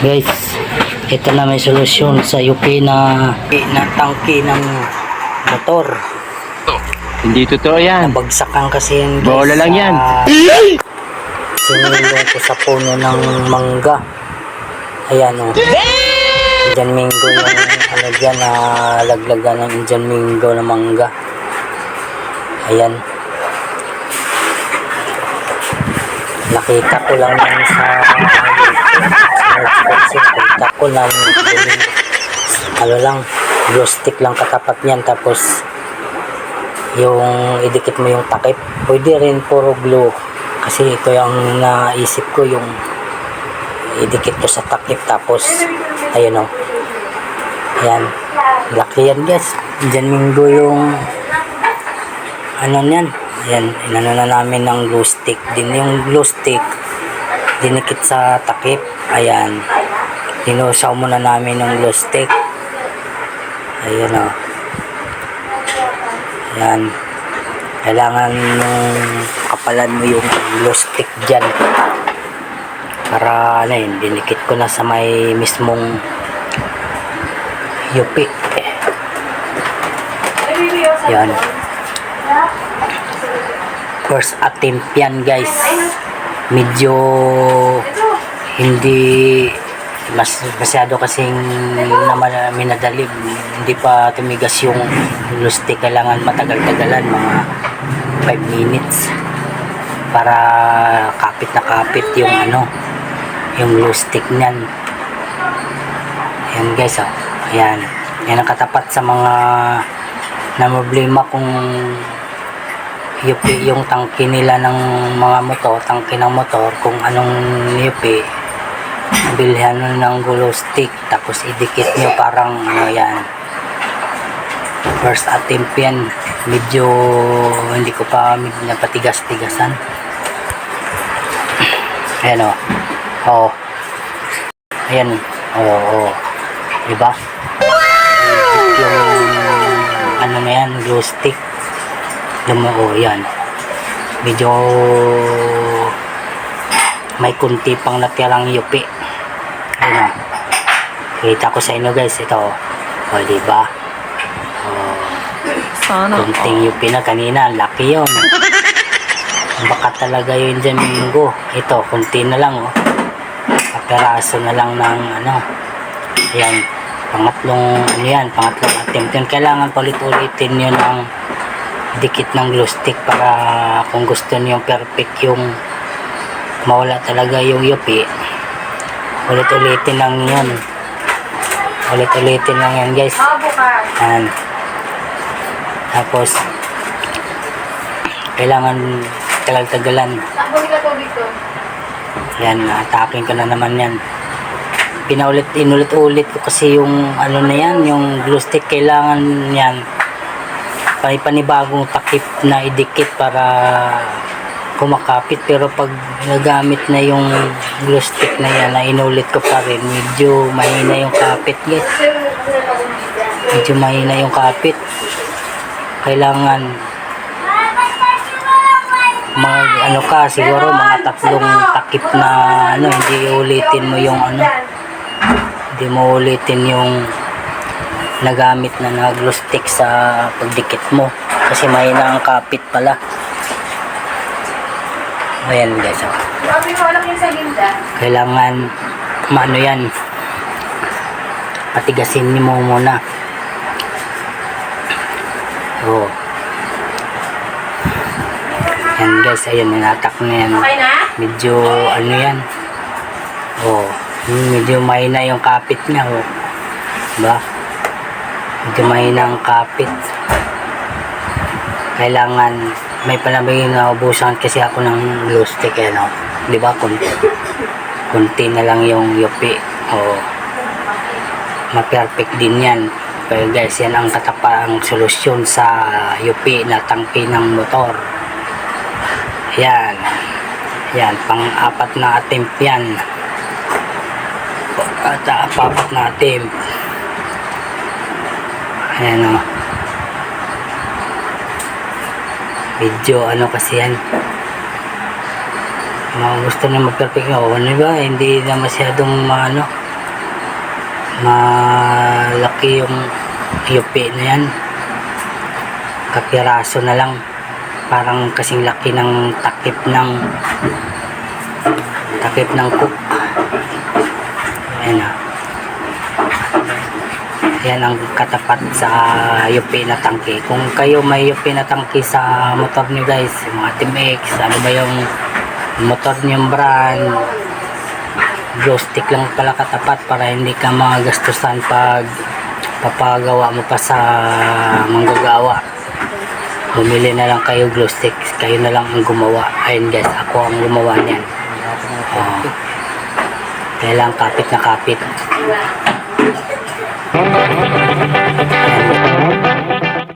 Guys, ito na may solusyon sa UP na, na tangke ng motor. Hindi totoo yan. Nabagsakan kasi yan guys. Bola lang yan. Sa, sinulong ko sa puno ng mangga. Ayan o. Indian Mingo yung ano dyan na laglagan ng Indian Mingo na mangga. Ayan. Nakita ko lang yan sa Nakita ko lang ano lang glue stick lang katapat niyan tapos yung idikit mo yung takip pwede rin puro glue kasi ito yung naisip ko yung idikit ko sa takip tapos ayun o ayan laki yan guys dyan minggo yung ano yan ayan inano na namin ng glue stick din yung glue stick dinikit sa takip ayan dinusaw muna namin ng glue stick ayan o Yan. Kailangan yung kapalan mo yung glue stick dyan. Para ano yun, dinikit ko na sa may mismong yupi. Yan. First attempt yan guys. Medyo hindi mas masyado kasing naman minadali hindi pa tumigas yung glue stick kailangan matagal-tagalan mga 5 minutes para kapit na kapit yung ano yung glue stick niyan. Ayan guys oh. Ayan. Yan ang katapat sa mga na problema kung yupi yung tangke nila ng mga motor tangke ng motor kung anong yupi bilhan nyo ng glue stick tapos idikit nyo parang ano yan first attempt yan. Medyo hindi ko pa napatigas-tigasan. Ayan o oh. ayan o oh, oh. diba? Yung ano na yan glue stick lumo yan. Medyo may kunti pang natirang yupi. Ayun o. Kita ko sa inyo guys. Ito o diba o Sana. kunting yupi na kanina. Laki yun. Baka talaga yun dyan minggo ito kunti na lang o. Kaperaso na lang ng ano yan. Pangatlong ano yan pangatlong attempt yun. Kailangan palit-ulitin yun ang dikit ng glue stick para kung gusto niyo perfect yung mawala talaga yung yupi ulit-ulitin lang yun. Ulit-ulitin lang yan guys. Yan tapos kailangan tagal-tagalan. Yan atakin ko na naman yan. Pinaulit inulit-ulit ko kasi yung ano na yan yung glue stick kailangan yan panibagong takip na idikit para kumakapit. Pero pag nagamit na yung glue stick na yan na inulit ko pa rin. Medyo mahina yung kapit guys medyo mahina yung kapit. Kailangan mag ano ka siguro mga tatlong takip na ano hindi ulitin mo yung ano hindi mo ulitin yung nagamit na na glue stick sa pagdikit mo. Kasi mahina ang kapit pala. Ayan guys oh. Kailangan maano yan. Patigasin mo muna oh. Yan guys ayun ninatak na yan. Na? medyo ano yan. Oh. Medyo mahina yung kapit niya oh. Diba medyo mahina kapit. Kailangan may panabay na ubusan kasi ako ng glue stick eh, no? di ba? Kunti kunti na lang yung yupi. Oh ma-perfect din yan. Pero guys yan ang katapang solusyon sa yupi na tangke ng motor. Yan yan pang apat na attempt yan. At uh, apat na attempt ayan o medyo ano kasi yan. Mga gusto na mag-perfect o ano ba? Hindi na masyadong ano malaki yung yupi na yan. Kapiraso na lang. Parang kasing laki ng takip ng takip ng cook. Ayan na yan ang katapat sa yupi na tangke. Kung kayo may yupi na tangke sa motor nyo guys yung mga Team X ano ba yung motor nyo yung brand? Glow stick lang pala katapat para hindi ka magastusan pag papagawa mo pa sa manggagawa. Bumili na lang kayo glow sticks kayo na lang ang gumawa. Ayun guys ako ang gumawa niyan. Oh. kailang kapit na kapit Ayan.